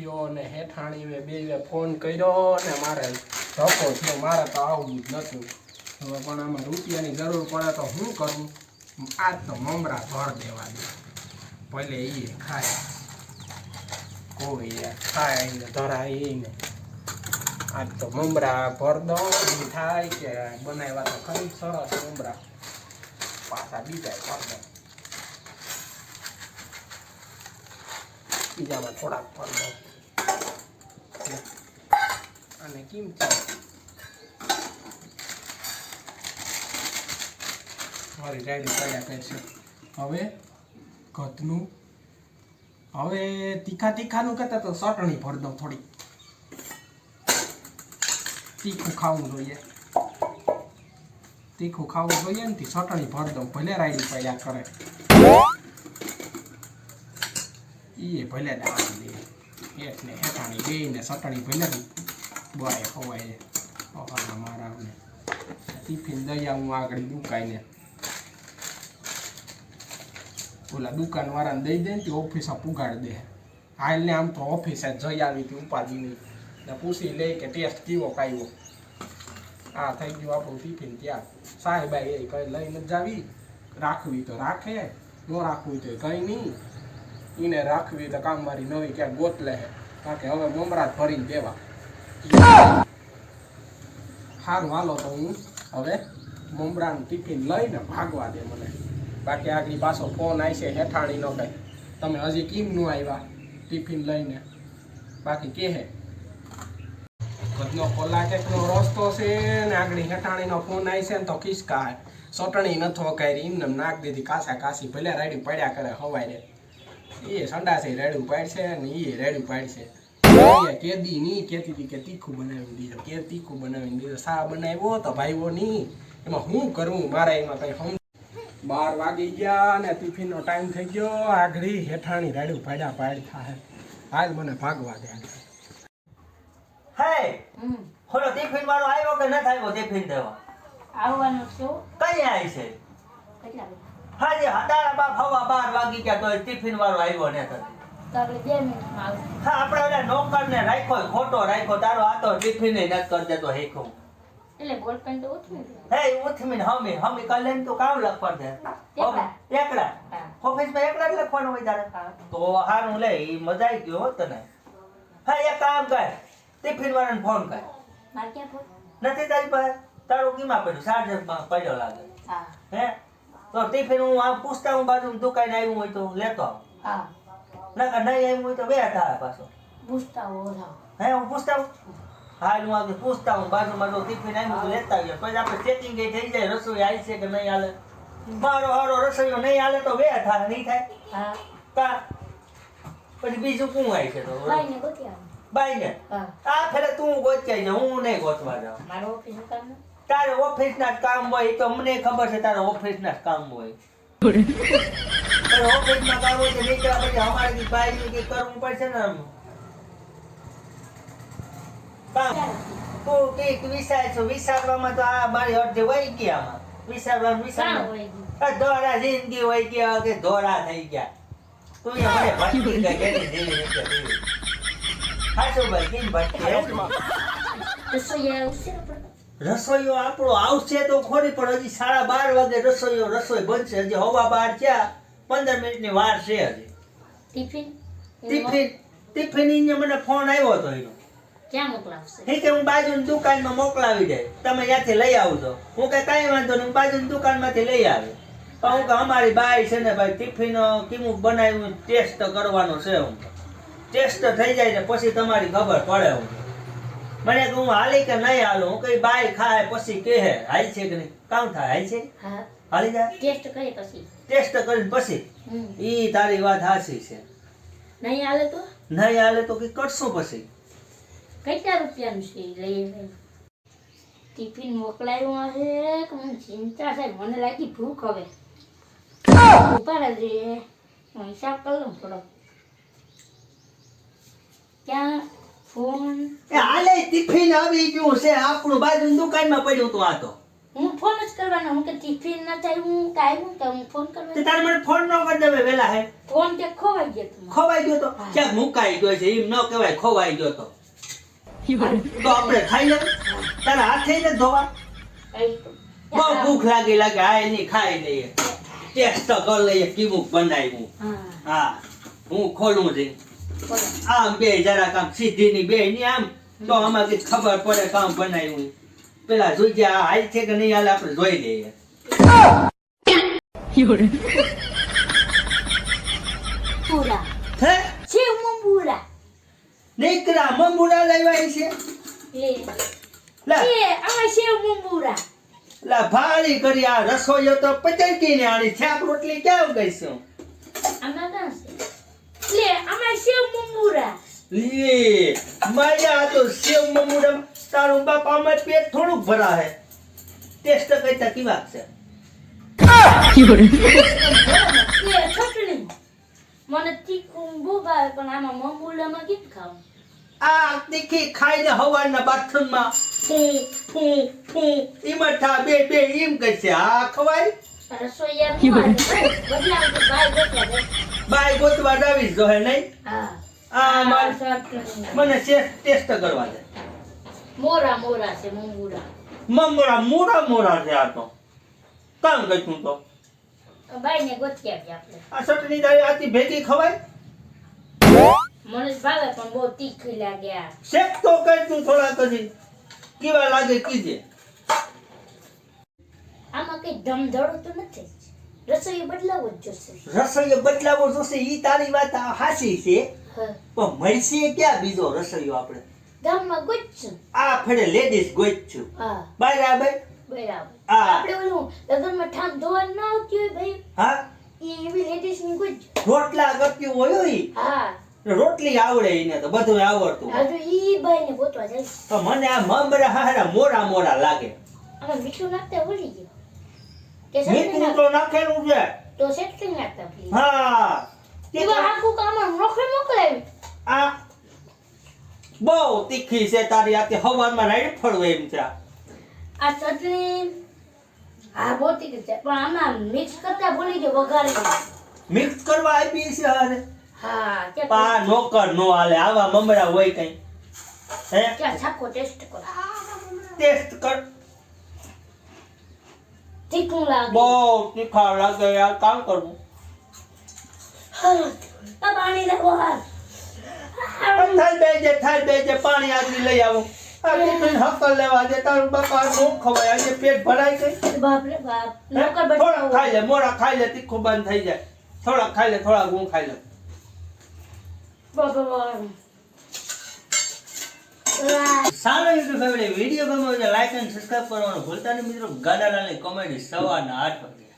થયો અને હેઠાણીએ બે ફોન કર્યો ને મારે ધક્કો થયો. મારે તો આવવું જ નથી હવે પણ આમાં રૂપિયાની જરૂર પડે તો શું કરું? આજ તો મમરા ભર દેવા દે. ભલે એ ખાય. કોઈ ખાય ને ધરાય ને. આજ તો મમરા ભર દો થાય કે બનાવ્યા તો ખરી સરસ મમરા. પાછા બીજા ભર દઉં બીજામાં થોડાક ભર દઉં અને કેમ છે મારી ડાયરી કર્યા કરે છે. હવે ઘતનું હવે તીખા તીખાનું કહેતા તો ચટણી ભર દઉં થોડી તીખું ખાવું જોઈએ. તીખું ખાવું જોઈએ ને ચટણી ભર દઉં. ભલે રાયડી પડ્યા કરે. એ ભલે દાળ દે. એટલે હેઠાણી ને ચટણી ભલે બોય, ખવાય ને ટિફિન દઈ આવું આગળ દુકાઈને ઓલા દુકાનવાળાને દઈ દે ને પુગાડી દે. હાલ ને આમ તો ઓફિસે જઈ આવી હતી ઉપાધિની. ને પૂછી લે કે ટેસ્ટ કેવો કાઢ્યો? આ થઈ ગયું આપણું ટિફિન ત્યાં. સાહેબાઈ એ કંઈ લઈને જ જાવી? રાખવી તો રાખે. ન રાખવી તો કંઈ નહીં. એને રાખવી તો કામ મારી નવી ક્યાંક ગોત લે કારણ કે હવે મમરા જ દેવા. સારું હાલો તો હું હવે મમરાનું ટિફિન લઈને ભાગવા દે મને. બાકી આગળ પાછો ફોન આવશે હેઠાણીનો કઈ. તમે હજી કેમ નું આવ્યા ટિફિન લઈને? બાકી કે હે? કદનો કલાકેકનો રસ્તો છે ને આગળ હેઠાણીનો ફોન આવશે ને તો ખિસકા ચટણી નથો કરી, એમને નાક દીધી, કાસા કાસી ભલે રેડી પડ્યા કરે હવાય રે એ સંડાસે રેડું પાડશે ને એ રેડું પાડશે. એ કેદી ની કેતી હતી કે તીખું બનાવી દીધો કે તીખું બનાવી દીધો સા બનાવ્યો તો ભાઈઓ ની. એમાં હું કરું? મારા એમાં કઈ હમ બાર વાગી ગયા ને ટિફિનનો ટાઈમ થઈ ગયો. આગળી હેઠાણી રાડ્યું પાડ્યા પાડ થાય હાલ મને ભાગવા દે હે? હોલો ટિફિન વાળો આવ્યો કે ન આવ્યો ટિફિન દેવા? આવવાનું છું. કઈ આવી છે? કેટલા વાગે? હાજી બા ફવા બાર વાગી ગયા તો ટિફિન વાળો આવ્યો ને તો હા આપણે ઓલા નોકર ને રાખ્યો ખોટો રાખ્યો. તારો આ તો ટિફિન કરી દેતો હેખું એટલે બોલપેન તો ઉઠવી હે ઉઠમીન હમી હમી કલે તો કામ લખવા દે. જ લખવાનું હોય તારે? તો હારું લે એ મજા આવી ગયો હો તને. હા એક કામ કર ટિફિન વાળાને ફોન કર? નથી તારી પાસે? તારું કીમાં પડ્યું? ચાર્જરમાં પડ્યો લાગે. હે. તો ટિફિન હું આમ પૂછતા હું બાજુ દુકાને આવ્યું હોય તો લેતો આવું. હા. નકર નહીં આવ્યું હોય તો બે થાય પાછો પૂછતા હો હે. હું પૂછતા હું? હાલ હું આગળ પૂછતા હું. બાજુ જો ટિફિન આવ્યું તો લેતા આવ્યો. પછી આપણે ચેકિંગ થઈ જાય રસોઈ આવી છે કે નહીં હાલે. મારો હારો રસોઈ નહીં હાલે તો બે થાય નહીં થાય? હા. કા? પછી બીજું કોણ આવી છે તો? ભાઈને ગોતી આવો. બાઈ ને આ ફેરે તું ગોચાઈ જા હું નહીં ગોતવા જાઉં. મારો ઓફિસનું કામ તારે ઓફિસ ના જ કામ હોય એ તો મને ખબર છે તારે ઓફિસ ના જ કામ હોય. પછી અમારે બાઈ કરવું પડશે ને આમ. તું કંઈક છો તો આ અડધી વહી ગયા આમાં. જિંદગી ગયા કે થઈ ગયા. તું મને ભટકી ગઈ ભાઈ કેમ ભટકી? રસોઈયો આપણો આવશે તો ખોરી પણ હજી સાડા બાર વાગે રસોઈયો રસોઈ બનશે. હજી હવા બાર થયા પંદર મિનિટની વાર છે હજી. ટિફિન? ટિફિન ટિફિન ઈને મને ફોન આવ્યો હતો એનો. ક્યાં મોકલાવશે? એ કે હું બાજુની દુકાનમાં મોકલાવી દે તમે ત્યાંથી લઈ આવજો. હું કે કાંઈ વાંધો નહીં હું બાજુની દુકાનમાંથી લઈ આવી. પણ હું કે અમારી બાઈ છે ને ભાઈ ટિફિન કેવું બનાવ્યું ટેસ્ટ કરવાનો છે હું. ટેસ્ટ થઈ જાય ને પછી તમારી ખબર પડે હું. મને કે હું હાલી કે નહીં હાલું? હું કઈ બાઈ ખાય પછી કહે હાલ છે કે નહીં? કામ થાય હાલ છે? હાલી જાય? ટેસ્ટ કરી પછી. ટેસ્ટ કરીને પછી ઈ તારી વાત હાચી છે. નહીં હાલે તો? નહીં હાલે તો કે કરશું પછી? કેટલા રૂપિયાનું છે લઈ ટિફિન મોકલાયું હશે કે મને ચિંતા છે મને લાગી ભૂખ હવે. ઉપાડ જ હું હિસાબ કરી લઉં થોડો. ક્યાં? ફોન? એ હાલે ટિફિન આવી ગયું છે. આપણું બાજુ દુકાનમાં પડ્યું હતું આ તો. ફોન જ કરવાનો. હું કે ટિફિન ના થાય હું કાઈ હું કે હું ફોન તે તારે મને ફોન ન કરી દેવે વેલા હે. ફોન કે ખોવાઈ ગયો તમારો ખોવાઈ ગયો તો? ક્યાંક મુકાઈ ગયો છે એમ ન કહેવાય ખોવાઈ ગયો તો. તો આપણે ખાઈ લેવું તારા હાથે ને ધોવા. બહુ ભૂખ લાગી લાગે આ એની ખાઈ લઈએ. ટેસ્ટ તો કરી લઈએ કીમું બનાવ્યું. હા. હા હું ખોલું છે આમ બે જરાક આમ સીધી ની બે ની આમ તો આમાં ખબર પડે કામ બનાવ્યું. પેલા જોઈ જાય આ હાલ છે કે નહીં હાલ આપણે જોઈ લઈએ. પૂરા હે? મંબુરા લેવાય છે? લા. આમાં મંબુરા લા ભારી કરી આ રસોઈયો તો પચડકી ને આની છાપ રોટલી ક્યાં આમાં કાં લે આમાં શિવ મંબુરા લે માયા તો સેવ મમુડા તારું બાપ આમાં પેટ થોડુંક ભરા હે ટેસ્ટ કઈતા કેવા છે. મને તીખું બહુ ભાવે પણ આમાં મંબુલામાં કેમ ખાવું? આ તીખી ખાઈને હવાના બાથરૂમમાં ફૂ ફૂ ફૂ ઈમઠા બે બે એમ કરશે. આ ખવાય? બાય ગોતવા જાવી જો હે નહીં? આ માર મને ટેસ્ટ કરવા દે. મોરા મોરા છે મંબુરા મમરા મોરા મોરા છે આ તો. કામ ગયું તો? બાઈ ને ગોતી આપી આપણે. આ ચટણી દાળી આથી ભેગી ખવાય? મને ભાવે પણ બહુ તીખી લાગે આ. શેક તો કઈ તું થોડા કદી કેવા લાગે કીજે? આમાં કઈ ધમધડો તો નથી રસોઈ બદલાવો જ જોશે. રસોઈ બદલાવો જોશે ઈ તારી વાત હાચી છે. પણ મળશે ક્યાં બીજો રસોઈયો આપણે? ગામમાં ગોતશું આ ફળે લેડીઝ ગોઈશું હા. બરાબર? બરાબર. આપણે ઓલું લગનમાં ઠામ ધોવાનું ન આવતી હોય ભાઈ. હા? એવી લેડીઝની ગોત રોટલા કરતી હોય ઈ? હા. રોટલી આવડે એને તો બધું આવડતું હા હજુ ઈ બાઈ ને ગોતવા જાય. તો મને આ મમરા હારા મોરા મોરા લાગે. અને મીઠું નાખતા ભૂલી ગયો. કે મીઠું તો નાખેલું છે. તો ચટણી નાખતા ભૂલી હા. એવા આખું કામ નોખે મોકલાવી આ બહુ તીખી છે તારી આતે હવામાં રાઈડ ફળવે એમ છે. આ. આ ચટણી આ બહુ તીખી છે પણ આમાં મિક્સ કરતા ભૂલી ગયો વઘારી મિક્સ કરવા આપી છે હારે. હા કે પા નોકર નો હાલે આવા મમરા હોય કઈ. હે? ક્યાં છાકો ટેસ્ટ કર. ટેસ્ટ કર. તીખું લાગે. બહુ તીખા લાગે યાર કામ કરવું. હા પાણી લાવો હાલ. થાલ બેજે થાલ બેજે પાણી આગળ લઈ આવો. આ ટિફિન હક્કલ લેવા દે તારું બાપા નો ખવાય આજે પેટ ભરાય ગઈ બાપ રે બાપ નોકર થોડાક બચાવો ખાઈ લે મોડા ખાઈ લે તીખું બંધ થઈ જાય. થોડાક ખાઈ લે થોડાક હું ખાઈ લઉં. સારો યુટ્યુબ ફેમિલી વીડિયો ગમ્યો હોય તો લાઈક અને સબસ્ક્રાઇબ કરવાનું ભૂલતા નહીં મિત્રો. ગાડાલાની કોમેડી સવારના આઠ વાગે.